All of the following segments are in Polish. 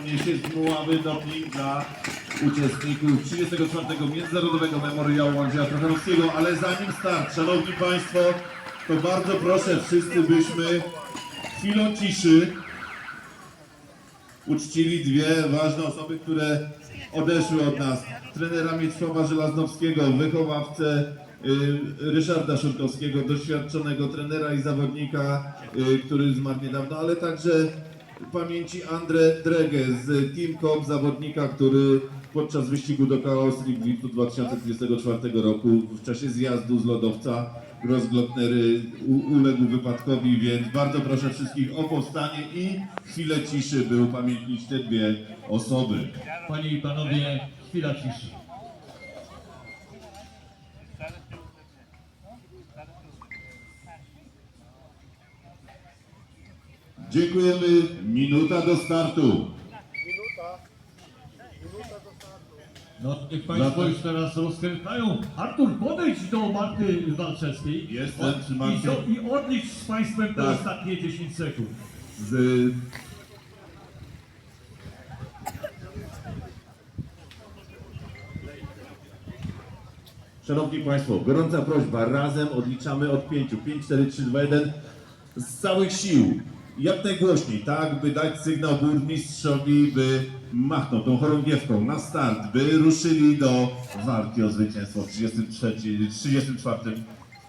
poniesie z Muławy doping dla uczestników 34. Międzynarodowego Memoriału Andrzeja Trochanowskiego, ale zanim start, Szanowni Państwo, to bardzo proszę wszyscy byśmy chwilą ciszy uczcili dwie ważne osoby, które odeszły od nas. Trenera Mieczysława Żelaznowskiego, wychowawcę y, Ryszarda Szurkowskiego, doświadczonego trenera i zawodnika, y, który zmarł niedawno, ale także pamięci Andre Drege z Team Cop, zawodnika, który podczas wyścigu do League w lipcu 2024 roku w czasie zjazdu z lodowca Grossglocknery u- uległ wypadkowi, więc bardzo proszę wszystkich o powstanie i chwilę ciszy, by upamiętnić te dwie osoby. Panie i panowie, chwila ciszy. Dziękujemy. Minuta do startu. No, niech Państwo już teraz rozkręcają. Artur, podejdź do Marty Walczewskiej. Jestem O- przy i, Marcie. zo- I odlicz z Państwem te Tak. ostatnie 10 sekund. Z... Szanowni Państwo, gorąca prośba, razem odliczamy od 5, 5, 4, 3, 2, 1 z całych sił, jak najgłośniej, tak, by dać sygnał burmistrzowi, by machnął tą chorągiewką na start, by ruszyli do walki o zwycięstwo w 33, 34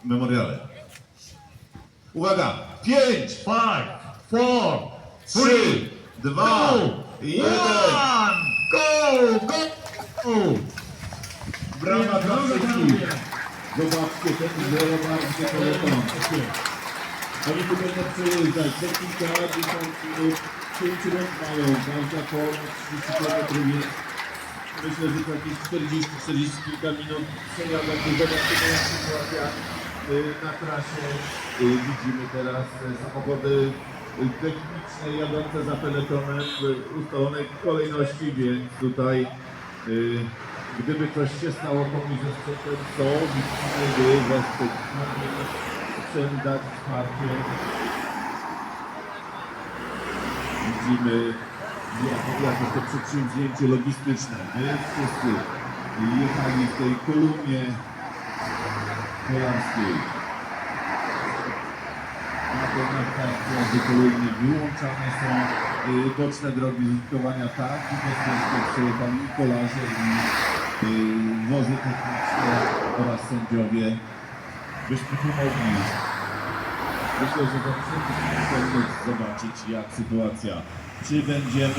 memoriale. Uwaga, 5, Five, four, 3, 2, 1. one, go, go! Brawa dla wszystkich. Zobaczcie, ten wielobarwny peleton. Oni tu będą przejeżdżać za kilkadziesiąt minut. 5 rok mają, każda forma 30 km, więc myślę, że za jakieś 40-40 kilka minut zobaczymy jak sytuacja y, na trasie. Y, Widzimy teraz y, samochody techniczne jadące za peletonem w ustalonej kolejności, więc tutaj gdyby coś się stało komuś ze sprzętem, to widzimy, by wesprzeć dać wsparcie. Widzimy jak, jest to przedsięwzięcie logistyczne. My wszyscy jechali w tej kolumnie kolarskiej. Na pewno każdy kolumny wyłączane są y, boczne drogi użytkowania tak i bezpiecznie przejechali i i y, wozy techniczne oraz sędziowie. Byśmy tu mogli Myślę, że za powinien zobaczyć, jak sytuacja. Czy będziemy